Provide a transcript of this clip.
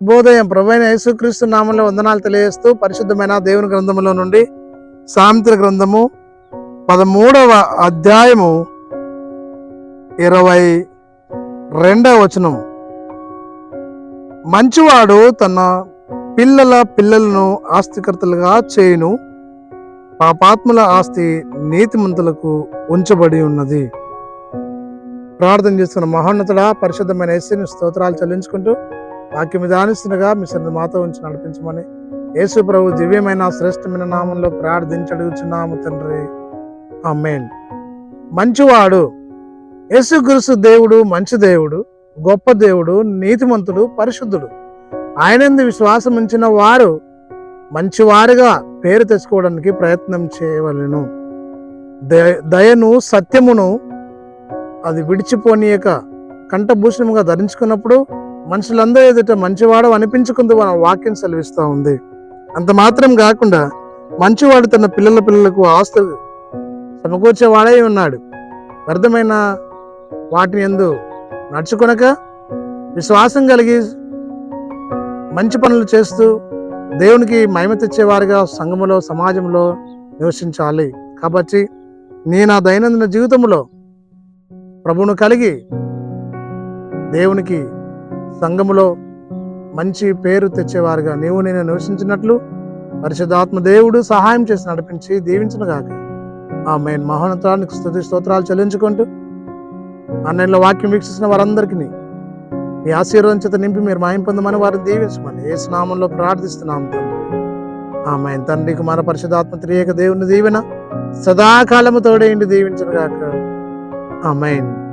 శుభోదయం ప్రభైన యేసుక్రీస్తు నామంలో వందనాలు తెలియజేస్తూ పరిశుద్ధమైన దేవుని గ్రంథంలో నుండి సామెతల గ్రంథము పదమూడవ అధ్యాయము ఇరవై రెండవ వచనం మంచివాడు తన పిల్లల పిల్లలను ఆస్తికర్తలుగా చేయును పాపాత్ముల ఆస్తి నీతిమంతులకు ఉంచబడి ఉన్నది. ప్రార్థన చేస్తున్న మహోన్నతుడా పరిశుద్ధమైన ఎస్సీని స్తోత్రాలు చెల్లించుకుంటూ వాక్యం ధ్యానిస్తుండగా మీ సన్ని మాతో ఉంచి నడిపించమని. యేసు ప్రభు దివ్యమైన శ్రేష్టమైన నామంలో ప్రార్థించడుగుచున్నాము తండ్రి. అమ్మేన్ మంచివాడు యేసు దేవుడు మంచి దేవుడు గొప్ప దేవుడు నీతిమంతుడు పరిశుద్ధుడు. ఆయనందు విశ్వాసం ఉంచిన వారు మంచివారుగా పేరు తెచ్చుకోవడానికి ప్రయత్నం చేయవలెను. దయ- దయను సత్యమును అది విడిచిపోనీయక కంఠభూషణముగా ధరించుకున్నప్పుడు మనుషులందరూ ఎదుట మంచివాడు అనిపించుకుంది మన వాక్యం సెలవిస్తూ ఉంది. అంత మాత్రం కాకుండా మంచివాడు తన పిల్లల పిల్లలకు ఆస్తులు సమకూర్చేవాడై ఉన్నాడు. వ్యర్థమైన వాటిని ఎందు నడుచుకొనక విశ్వాసం కలిగి మంచి పనులు చేస్తూ దేవునికి మహిమ తెచ్చేవారుగా సంఘములో సమాజంలో నివసించాలి. కాబట్టి నేను నా దైనందిన జీవితంలో ప్రభువును కలిగి దేవునికి సంఘములో మంచి పేరు తెచ్చేవారుగా. నీవు నేను నివసించినట్లు పరిశుద్ధాత్మ దేవుడు సహాయం చేసి నడిపించి దీవించను గాక ఆ మెయిన్ మహోన్నతానికి స్థుతి స్తోత్రాలు చెల్లించుకుంటూ అన్నెంట్లో వాక్యం వీక్షిస్తున్న వారందరికీ మీ ఆశీర్వాదం చేత నింపి మీరు మాయం పొందమని వారిని దీవించమని ఏ స్నామంలో ప్రార్థిస్తున్నాం తండ్రి. ఆమె తండ్రి కుమార పరిశుధాత్మ త్రియేక దేవుని దీవెన సదాకాలము తోడేయండి దీవించను గాక ఆమెన్.